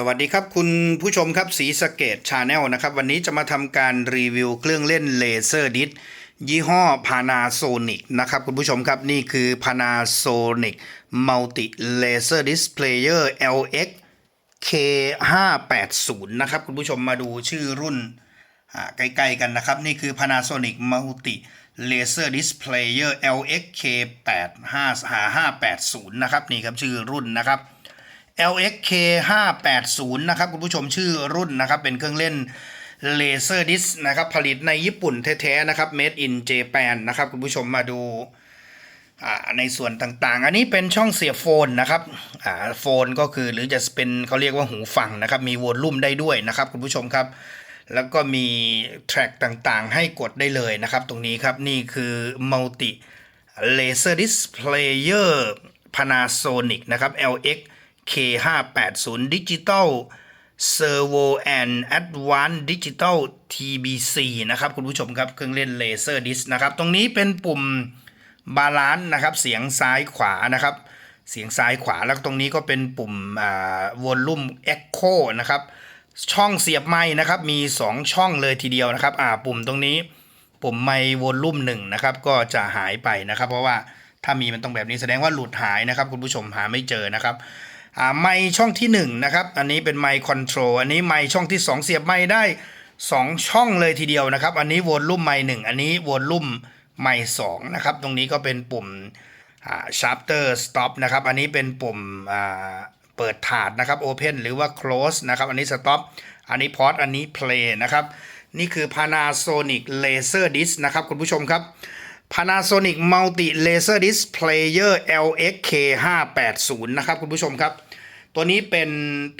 สวัสดีครับคุณผู้ชมครับสีสเกตชาแนลนะครับ วันนี้จะมาทำการรีวิวเครื่องเล่นเลเซอร์ดิสยี่ห้อ Panasonic นะครับคุณผู้ชมครับนี่คือ Panasonic Multi Laser Displayer LX K580 นะครับคุณผู้ชมมาดูชื่อรุ่นใกล้ๆกันนะครับ นี่คือ Panasonic Multi Laser Displayer LX K8580 นะครับนี่ครับชื่อรุ่นนะครับ LXK 580นะครับคุณผู้ชมชื่อรุ่นนะครับเป็นเครื่องเล่นเลเซอร์ดิสนะครับผลิตในญี่ปุ่นแท้ๆนะครับ Made in Japan นะครับคุณผู้ชมมาดูในส่วนต่างๆ อันนี้เป็นช่องเสียบโฟนนะครับโฟนก็คือหรือจะเป็นเขาเรียกว่าหูฟังนะครับ มีวอลลุ่มได้ด้วยนะครับคุณผู้ชมครับ แล้วก็มีแทร็กต่างๆ ให้กดได้เลยนะครับ ตรงนี้ครับนี่คือ Multi Laser Displayer Panasonic นะครับ LX K580 Digital Servo and Advanced Digital TBC นะครับคุณผู้ชมครับเครื่องเล่นเลเซอร์ดิสนะครับ ตรงนี้เป็นปุ่มบาลานซ์นะครับ เสียงซ้ายขวานะครับ เสียงซ้ายขวาแล้วตรงนี้ก็เป็นปุ่มวอลลุ่ม Echo นะครับ ช่องเสียบไม้นะครับ มี 2 ช่องเลยทีเดียวนะครับอ่าปุ่มตรงนี้ปุ่มไมค์วอลลุ่มหนึ่งนะครับ ก็จะหายไปนะครับ เพราะว่าถ้ามีมันต้องแบบนี้แสดงว่าหลุดหายนะครับ คุณผู้ชมหาไม่เจอนะครับ ไมช่องที่1นะครับ อันนี้เป็นไมค์คอนโทรล อันนี้ไมช่องที่ 2 เสียบไมได้ 2 ช่องเลยทีเดียวนะครับ อันนี้วอลลุ่มไมค์หนึ่งอันนี้วอลลุ่มไมค์สองนะครับ ตรงนี้ก็เป็นปุ่มอ่า sharpter stop นะครับ อันนี้เป็นปุ่มเปิดถาดนะครับ open หรือว่า close นะครับ อันนี้ stop อันนี้ pause อันนี้ play นะครับ นี่คือ Panasonic Laser Disc นะครับ คุณผู้ชมครับ Panasonic Multi Laser Disc Player LXK 580นะครับคุณผู้ชมครับ ตัวนี้เป็น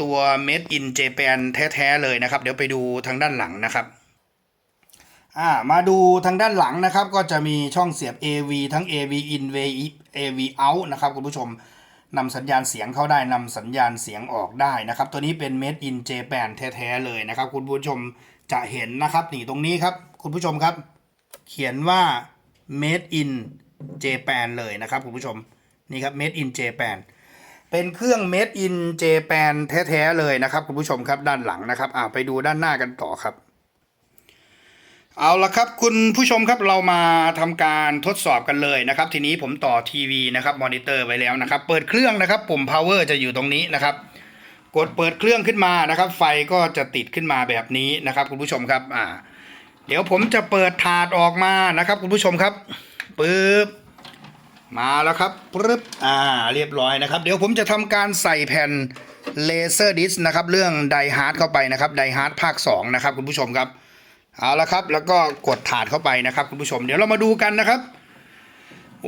ตัว Made in Japan แท้ๆเลยนะครับ เดี๋ยวไปดูทางด้านหลังนะครับ่ามาดูทางด้านหลังนะครับ ก็จะมีช่องเสียบ AV ทั้ง AV in AV out นะครับคุณผู้ชมนำสัญญาณเสียงเข้าได้นำสัญญาณเสียงออกได้นะครับ ตัวนี้เป็น Made in Japan แท้ๆเลยนะครับ คุณผู้ชมจะเห็นนะครับนี่ตรงนี้ครับ คุณผู้ชมครับ เขียนว่า Made in Japan เลยนะครับคุณผู้ชมนี่ครับ Made in Japan เป็นเครื่อง Made in Japan แท้ๆเลยนะครับคุณผู้ชมครับด้านหลังนะครับอ่าไปดูด้านหน้ากันต่อครับ เอาละครับคุณผู้ชมครับเรามาทำการทดสอบกันเลยนะครับ ทีนี้ผมต่อทีวีนะครับมอนิเตอร์ไว้แล้วนะครับ เปิดเครื่องนะครับปุ่ม power จะอยู่ตรงนี้นะครับ กดเปิดเครื่องขึ้นมานะครับ ไฟก็จะติดขึ้นมาแบบนี้นะครับ คุณผู้ชมครับอ่า เดี๋ยวผมจะเปิดถาดออกมานะครับ คุณผู้ชมครับปึ๊บมาแล้วครับปึ๊บอ่าเรียบร้อยนะครับ เดี๋ยวผมจะทำการใส่แผ่นเลเซอร์ดิสนะครับเรื่องไดฮาร์ดเข้าไปนะครับไดฮาร์ดภาค 2 นะครับคุณผู้ชมครับเอาละครับแล้วก็กดถาดเข้าไปนะครับคุณผู้ชม เดี๋ยวเรามาดูกันนะครับ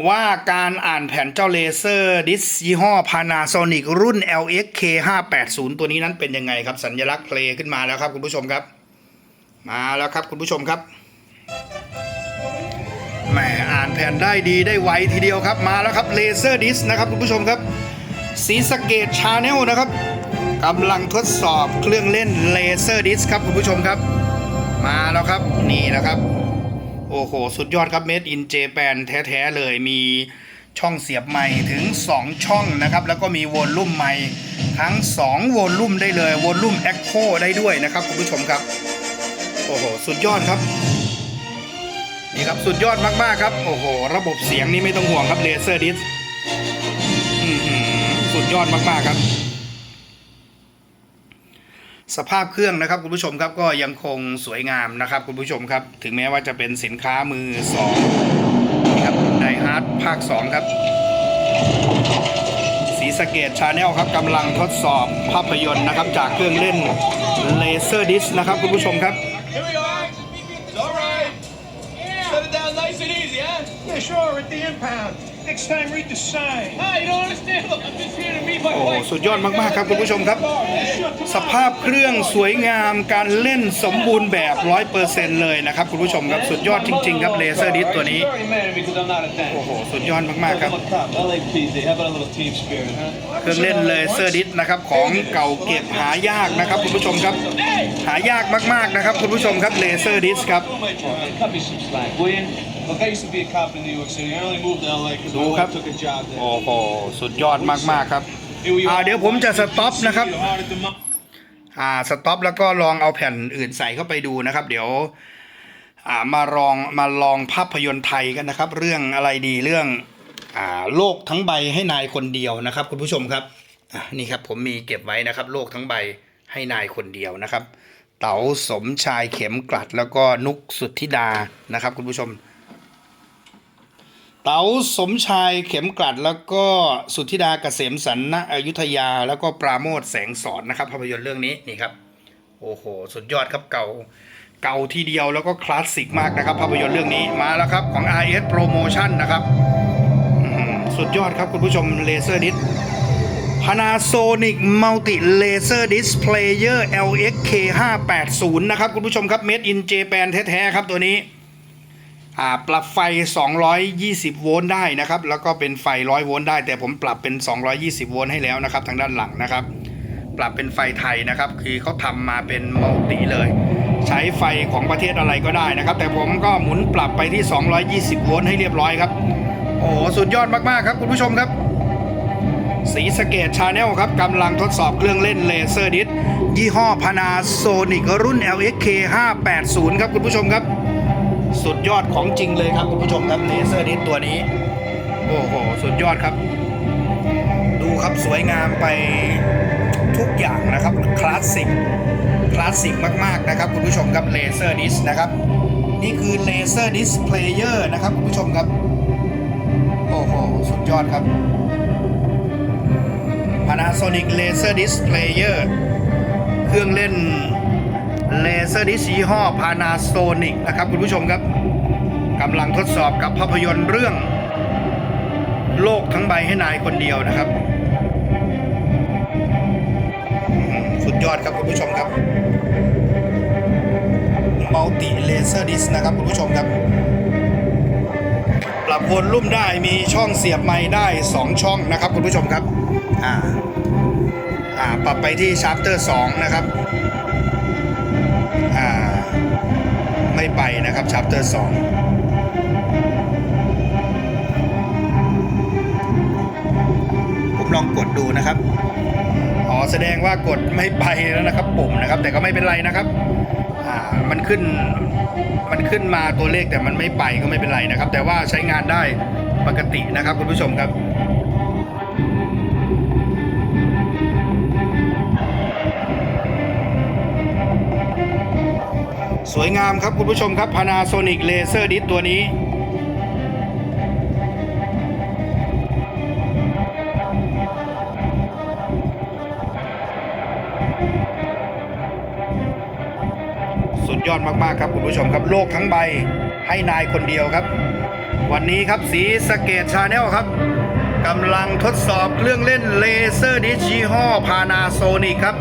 ว่าการอ่านแผ่นเจ้าเลเซอร์ดิสยี่ห้อ Panasonic รุ่น LX K580 ตัวนี้นั้นเป็นยังไงครับสัญลักษณ์เพลงขึ้นมาแล้วครับคุณผู้ชมครับ มาแล้วครับคุณผู้ชมครับแหมอ่านแผ่นได้ดีได้ไวทีเดียวครับมาแล้วครับเลเซอร์ดิสนะครับคุณผู้ชมครับสีสเกตชาแนลนะครับกำลังทดสอบเครื่องเล่นเลเซอร์ดิสครับคุณผู้ชมครับ มาแล้วครับนี่นะครับ โอ้โห สุดยอดครับ Made in Japan แท้ ๆ เลยมีช่องเสียบไมค์ถึง 2 ช่องนะครับ แล้วก็มีวอลลุ่มไมค์ทั้ง 2วอลลุ่มได้เลย วอลลุ่ม Echo ได้ด้วยนะครับคุณผู้ชมครับ โอ้โห สุดยอดครับ นี่ครับ สุดยอดมากๆครับ โอ้โห ระบบเสียงนี่ไม่ต้องห่วงครับเลเซอร์ดิสสุดยอดมากๆครับ สภาพเครื่องนะครับคุณผู้ชมครับก็ยังคงสวยงามนะครับคุณผู้ชมครับ ถึงแม้ว่าจะเป็นสินค้ามือสองนี่ครับไดฮาร์ดภาค2ครับสีสเกตชาแนลครับกำลังทดสอบภาพยนตร์นะครับ จากเครื่องเล่นเลเซอร์ดิสนะครับคุณผู้ชมครับ Here we are. It's all right. Set it down nice and easy, huh? Yeah, sure, at the impound. Next time, read the sign. Ah, you don't understand. Look, I'm just here to meet my โอ้ wife. สุดยอดมากๆครับคุณผู้ชมครับ สภาพเครื่องสวยงามการเล่นสมบูรณ์แบบร้อยเปอร์เซ็นต์เลยนะครับคุณผู้ชมครับสุดยอดจริงๆครับเลเซอร์ดิสตัวนี้ She's very mad at me because I'm not a dentist. โอ้โหสุดยอดมากๆครับ I'm a cop. LAPD. How about a little team spirit, huh? เครื่องเล่นเลเซอร์ดิสนะครับของเก่าเก็บหายากนะครับคุณผู้ชมครับ หายากมากๆนะครับคุณผู้ชมครับเลเซอร์ดิสครับ Who am I trying? Cut me some slack, will you? Look, I used to be a cop in New York City. I only moved to LA because my Đúng wife không? took a job there. โอ้โหสุดยอดมากๆครับ Here we อ่า are. เดี๋ยวผมจะสต็อปนะครับ You're hard at the mo- อ่าสต็อปแล้วก็ลองเอาแผ่นอื่นใส่เข้าไปดูนะครับ เดี๋ยวอ่ามาลองมาลองภาพยนตร์ไทยกันนะครับ เรื่องอะไรดีเรื่องอ่าโลกทั้งใบให้นายคนเดียวนะครับ คุณผู้ชมครับอะนี่ครับผมมีเก็บไว้นะครับ โลกทั้งใบให้นายคนเดียวนะครับ เต๋าสมชายเข็มกลัด แล้วก็นุกสุทธิดานะครับ คุณผู้ชม เต๋าสมชายเข็มกลัดแล้วก็สุธิดาเกษมสันณอยุธยาแล้วก็ปราโมทแสงสอนนะครับภาพยนตร์เรื่องนี้นี่ครับโอ้โหสุดยอดครับเก่าเก่าทีเดียวแล้วก็คลาสสิกมากนะครับภาพยนตร์เรื่องนี้มาแล้วครับของ RS Promotion นะครับสุดยอดครับคุณผู้ชมเลเซอร์ดิส Panasonic Multi Laser Displayer LXK 580นะครับคุณผู้ชมครับ Made in Japan แท้ๆครับตัวนี้ ปรับไฟ 220 โวลต์ได้นะครับ แล้วก็เป็นไฟ 100 โวลต์ได้ แต่ผมปรับเป็น 220 โวลต์ให้แล้วนะครับ ทางด้านหลังนะครับ ปรับเป็นไฟไทยนะครับ คือเขาทำมาเป็นมัลติเลย ใช้ไฟของประเทศอะไรก็ได้นะครับ แต่ผมก็หมุนปรับไปที่ 220 โวลต์ให้เรียบร้อยครับ โอ้สุดยอดมากๆครับคุณผู้ชมครับสีสเกตชาแนลครับกำลังทดสอบเครื่องเล่นเลเซอร์ดิสยี่ห้อ Panasonic รุ่น LXK 580 ครับคุณผู้ชมครับ สุดยอดของจริงเลยครับคุณผู้ชมครับเลเซอร์ดิสตัวนี้ โอ้โห สุดยอดครับ ดูครับสวยงามไปทุกอย่างนะครับ คลาสสิก คลาสสิกมาก ๆ นะครับ คุณผู้ชมครับเลเซอร์ดิสนะครับ นี่คือเลเซอร์ดิสเพลเยอร์นะครับคุณผู้ชมครับ โอ้โห สุดยอดครับ Panasonic Laser Disc Player เครื่องเล่น Laser Disc ยี่ห้อ Panasonic นะครับคุณผู้ชมครับกำลังทดสอบกับภาพยนตร์เรื่อง โลกทั้งใบให้นายคนเดียวนะครับ สุดยอดครับคุณผู้ชมครับ Multi Laser Disc นะครับคุณผู้ชมครับ ปรับวนรุ่มได้มีช่องเสียบไม้ได้ 2 ช่องนะครับคุณผู้ชมครับอ่าอ่าปรับไปที่ชาร์ปเตอร์2นะครับ ไม่ไปนะครับชาร์ปเตอร์2ผมลองกดดูนะครับอ๋อแสดงว่ากดไม่ไปแล้วนะครับปุ่มนะครับ แต่ก็ไม่เป็นไรนะครับอ่ามันขึ้นมันขึ้นมาตัวเลขแต่มันไม่ไปก็ไม่เป็นไรนะครับ แต่ว่าใช้งานได้ปกตินะครับคุณผู้ชมครับ สวยงามครับคุณผู้ชมครับ Panasonic Laser Disc ตัวนี้ สุดยอดมาก ๆ ครับคุณผู้ชมครับ โลกทั้งใบให้นายคนเดียวครับ วันนี้ครับสีสเกตชาแนลครับกำลังทดสอบเครื่องเล่นเลเซอร์ดิจิห้อ Panasonic ครับ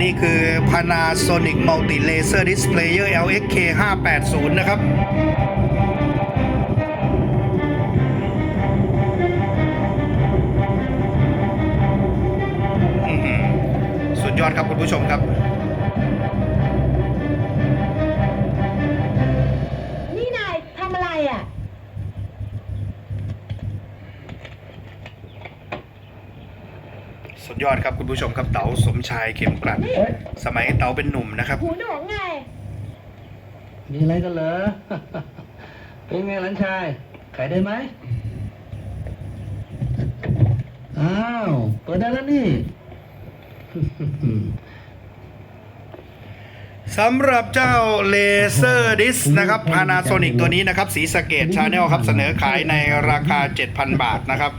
นี่คือ Panasonic Multi Laser Displayer LXK 580 นะครับสุดยอดครับคุณผู้ชมครับ สุดยอดครับคุณผู้ชมครับเต๋าสมชายเข็มกลัด สมัยเต๋าเป็นหนุ่มนะครับ หูหนวกไง มีอะไรกันเหรอ เป็นไงหลานชาย ขายได้ไหม อ้าว เปิดได้แล้วนี่ สำหรับเจ้าเลเซอร์ดิสนะครับ Panasonic ตัวนี้นะครับ สีสะเกตชาแนลครับ เสนอขายในราคา 7,000 บาทนะครับ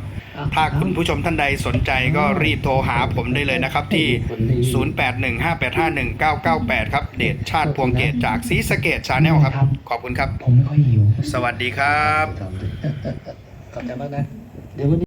ถ้าคุณผู้ชมท่านใดสนใจก็รีบโทรหาผมได้เลยนะครับ ที่ 0815851998 ครับ เดชชาติพวงเกตจากสีสะเกตชาแนลครับ ขอบคุณครับ ผมไม่ค่อยหิว สวัสดีครับ ขอบใจมากนะ เดี๋ยววันนี้